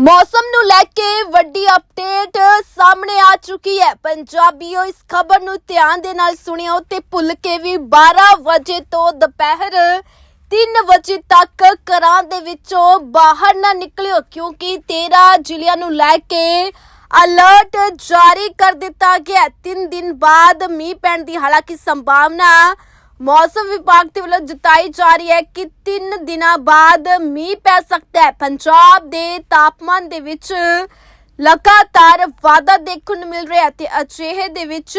ਮੌਸਮ ਨੂੰ ਲੈ ਕੇ ਵੱਡੀ ਅਪਡੇਟ ਸਾਹਮਣੇ ਆ ਚੁੱਕੀ ਹੈ। ਪੰਜਾਬੀਓ, ਇਸ ਖਬਰ ਨੂੰ ਧਿਆਨ ਦੇ ਨਾਲ ਸੁਣਿਓ ਤੇ ਭੁੱਲ ਕੇ ਵੀ 12 ਵਜੇ ਤੋਂ ਦੁਪਹਿਰ 3 ਵਜੇ ਤੱਕ ਘਰਾਂ ਦੇ ਵਿੱਚੋਂ ਬਾਹਰ ਨਾ ਨਿਕਲਿਓ, ਕਿਉਂਕਿ 13 ਜ਼ਿਲ੍ਹਿਆਂ ਨੂੰ ਲੈ ਕੇ ਅਲਰਟ ਜਾਰੀ ਕਰ ਦਿੱਤਾ ਗਿਆ 3 ਦਿਨ ਬਾਅਦ ਮੀਂਹ ਪੈਣ ਦੀ ਹਾਲਾਂਕਿ ਸੰਭਾਵਨਾ ਮੌਸਮ ਵਿਭਾਗ ਦੇ ਵੱਲੋਂ ਜਤਾਈ ਜਾ ਰਹੀ ਹੈ ਕਿ 3 ਦਿਨਾਂ ਬਾਅਦ ਮੀਂਹ ਪੈ ਸਕਦਾ ਹੈ। ਪੰਜਾਬ ਦੇ ਤਾਪਮਾਨ ਦੇ ਵਿੱਚ ਲਗਾਤਾਰ ਵਾਧਾ ਦੇਖਣ ਨੂੰ ਮਿਲ ਰਿਹਾ ਹੈ ਤੇ ਅਜਿਹੇ ਦੇ ਵਿੱਚ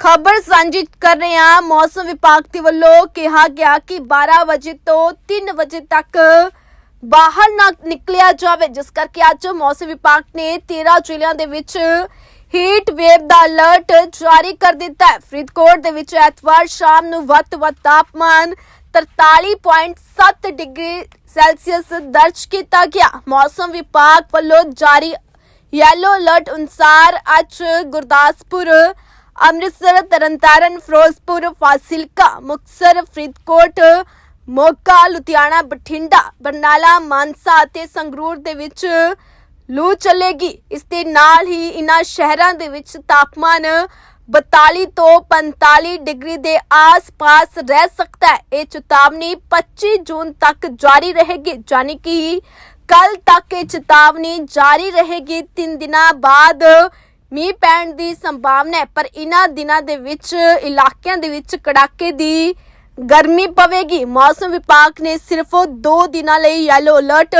ਖਬਰ ਸਾਂਝੀ ਕਰ ਰਹੇ ਹਾਂ। ਮੌਸਮ ਵਿਭਾਗ ਦੇ ਵੱਲੋਂ ਕਿਹਾ ਗਿਆ ਕਿ 12 ਵਜੇ ਤੋਂ 3 ਵਜੇ ਤੱਕ ਬਾਹਰ ਨਾ ਨਿਕਲਿਆ ਜਾਵੇ, ਜਿਸ ਕਰਕੇ ਅੱਜ ਮੌਸਮ ਵਿਭਾਗ ਨੇ 13 ਜ਼ਿਲ੍ਹਿਆਂ ਦੇ ਵਿੱਚ ਹੀਟ ਵੇਵ ਦਾ ਅਲਰਟ ਜਾਰੀ ਕਰ ਦਿੱਤਾ ਹੈ। ਫਰੀਦਕੋਟ ਦੇ ਵਿੱਚ ਐਤਵਾਰ ਸ਼ਾਮ ਨੂੰ ਵੱਧ ਤੋਂ ਵੱਧ ਤਾਪਮਾਨ 43.7 ਡਿਗਰੀ ਸੈਲਸੀਅਸ ਦਰਜ ਕੀਤਾ ਗਿਆ। ਮੌਸਮ ਵਿਭਾਗ ਵੱਲੋਂ ਜਾਰੀ ਯੈਲੋ ਅਲਰਟ ਅਨੁਸਾਰ ਅੱਜ ਗੁਰਦਾਸਪੁਰ, ਅੰਮ੍ਰਿਤਸਰ, ਤਰਨਤਾਰਨ, ਫਿਰੋਜ਼ਪੁਰ ਫਾਜ਼ਿਲਕਾ ਮੁਕਤਸਰ, ਫਰੀਦਕੋਟ, ਮੋਗਾ, ਲੁਧਿਆਣਾ, ਬਠਿੰਡਾ, ਬਰਨਾਲਾ, ਮਾਨਸਾ ਅਤੇ ਸੰਗਰੂਰ ਦੇ ਵਿੱਚ ਲੂ ਚੱਲੇਗੀ। ਇਸ ਦੇ ਨਾਲ ਹੀ ਇਨ੍ਹਾਂ ਸ਼ਹਿਰਾਂ ਦੇ ਵਿੱਚ ਤਾਪਮਾਨ 42 ਤੋਂ 45 ਡਿਗਰੀ ਦੇ ਆਸ-ਪਾਸ ਰਹਿ ਸਕਦਾ ਹੈ। ਇਹ ਚੇਤਾਵਨੀ 25 ਜੂਨ ਤੱਕ ਜਾਰੀ ਰਹੇਗੀ। ਯਾਨੀ ਕਿ ਕੱਲ ਤੱਕ ਇਹ ਚੇਤਾਵਨੀ ਜਾਰੀ ਰਹੇਗੀ। 3 ਦਿਨਾਂ ਬਾਅਦ ਮੀਂਹ ਪੈਣ ਦੀ ਸੰਭਾਵਨਾ ਹੈ। ਪਰ ਇਨ੍ਹਾਂ ਦਿਨਾਂ ਦੇ ਵਿੱਚ, ਇਲਾਕਿਆਂ ਦੇ ਵਿੱਚ ਕੜਾਕੇ ਦੀ ਗਰਮੀ ਪਵੇਗੀ। ਮੌਸਮ ਵਿਭਾਗ ਨੇ ਸਿਰਫ 2 ਦਿਨਾਂ ਲਈ ਯੈਲੋ ਅਲਰਟ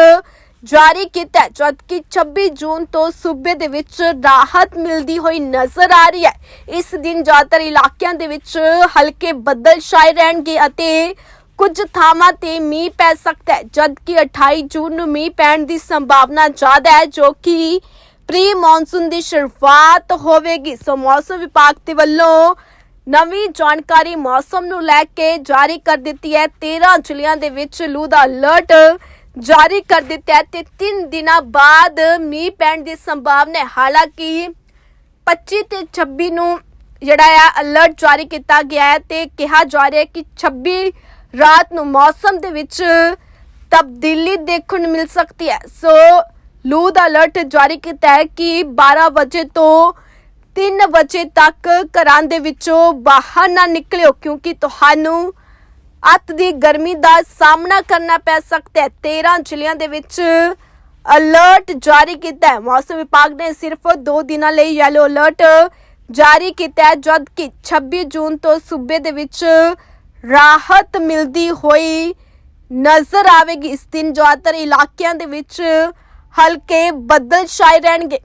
ਜਾਰੀ ਕੀਤਾ ਹੈ, ਜਦਕਿ 26 ਜੂਨ ਤੋਂ ਸੂਬੇ ਦੇ ਵਿੱਚ ਰਾਹਤ ਮਿਲਦੀ ਹੋਈ ਨਜ਼ਰ ਆ ਰਹੀ ਹੈ। ਇਸ ਦਿਨ ਜ਼ਿਆਦਾਤਰ ਇਲਾਕਿਆਂ ਦੇ ਵਿੱਚ ਹਲਕੇ ਬੱਦਲ ਛਾਏ ਰਹਿਣਗੇ ਅਤੇ ਕੁਝ ਥਾਵਾਂ ਤੇ ਮੀਂਹ ਪੈ ਸਕਦਾ ਹੈ ਜਦਕਿ 28 ਜੂਨ ਨੂੰ ਮੀਂਹ ਪੈਣ ਦੀ ਸੰਭਾਵਨਾ ਜ਼ਿਆਦਾ ਹੈ ਜੋ ਕਿ ਪ੍ਰੀ ਮੌਨਸੂਨ ਦੀ ਸ਼ੁਰੂਆਤ ਹੋਵੇਗੀ। ਸੋ ਮੌਸਮ ਵਿਭਾਗ ਦੇ ਵੱਲੋਂ ਨਵੀਂ ਜਾਣਕਾਰੀ ਮੌਸਮ ਨੂੰ ਲੈ ਕੇ ਜਾਰੀ ਕਰ ਦਿੱਤੀ ਹੈ। 13 ਜ਼ਿਲ੍ਹਿਆਂ ਦੇ ਵਿੱਚ ਲੂ ਦਾ ਅਲਰਟ ਜਾਰੀ ਕਰ ਦਿੱਤਾ ਹੈ ਤੇ 3 ਦਿਨਾਂ ਬਾਅਦ ਮੀਂਹ ਪੈਣ ਦੀ ਸੰਭਾਵਨਾ ਹੈ। ਹਾਲਾਂਕਿ 25 ਤੇ 26 ਨੂੰ ਜਿਹੜਾ ਹੈ ਅਲਰਟ ਜਾਰੀ ਕੀਤਾ ਗਿਆ ਹੈ ਤੇ ਕਿਹਾ ਜਾ ਰਿਹਾ ਹੈ ਕਿ 26 ਰਾਤ ਨੂੰ ਮੌਸਮ ਦੇ ਵਿੱਚ ਤਬਦੀਲੀ ਦੇਖਣ ਨੂੰ ਮਿਲ ਸਕਦੀ ਹੈ। ਸੋ ਲੂ ਦਾ ਅਲਰਟ ਜਾਰੀ ਕੀਤਾ ਹੈ ਕਿ 12 ਵਜੇ ਤੋਂ 3 ਵਜੇ ਤੱਕ ਘਰਾਂ ਦੇ ਵਿੱਚੋਂ ਬਾਹਰ ਨਾ ਨਿਕਲਿਓ, ਕਿਉਂਕਿ ਤੁਹਾਨੂੰ ਅੱਤ ਦੀ ਗਰਮੀ ਦਾ ਸਾਹਮਣਾ ਕਰਨਾ ਪੈ ਸਕਦਾ ਹੈ। 13 ਜ਼ਿਲ੍ਹਿਆਂ ਦੇ ਵਿੱਚ ਅਲਰਟ ਜਾਰੀ ਕੀਤਾ ਹੈ। ਮੌਸਮ ਵਿਭਾਗ ਨੇ ਸਿਰਫ 2 ਦਿਨਾਂ ਲਈ ਯੈਲੋ ਅਲਰਟ ਜਾਰੀ ਕੀਤਾ ਹੈ, ਜਦਕਿ 26 ਜੂਨ ਤੋਂ ਸੂਬੇ ਦੇ ਵਿੱਚ ਰਾਹਤ ਮਿਲਦੀ ਹੋਈ ਨਜ਼ਰ ਆਵੇਗੀ। ਇਸ ਦਿਨ ਜ਼ਿਆਦਾਤਰ ਇਲਾਕਿਆਂ ਦੇ ਵਿੱਚ ਹਲਕੇ ਬੱਦਲ ਛਾਏ ਰਹਿਣਗੇ।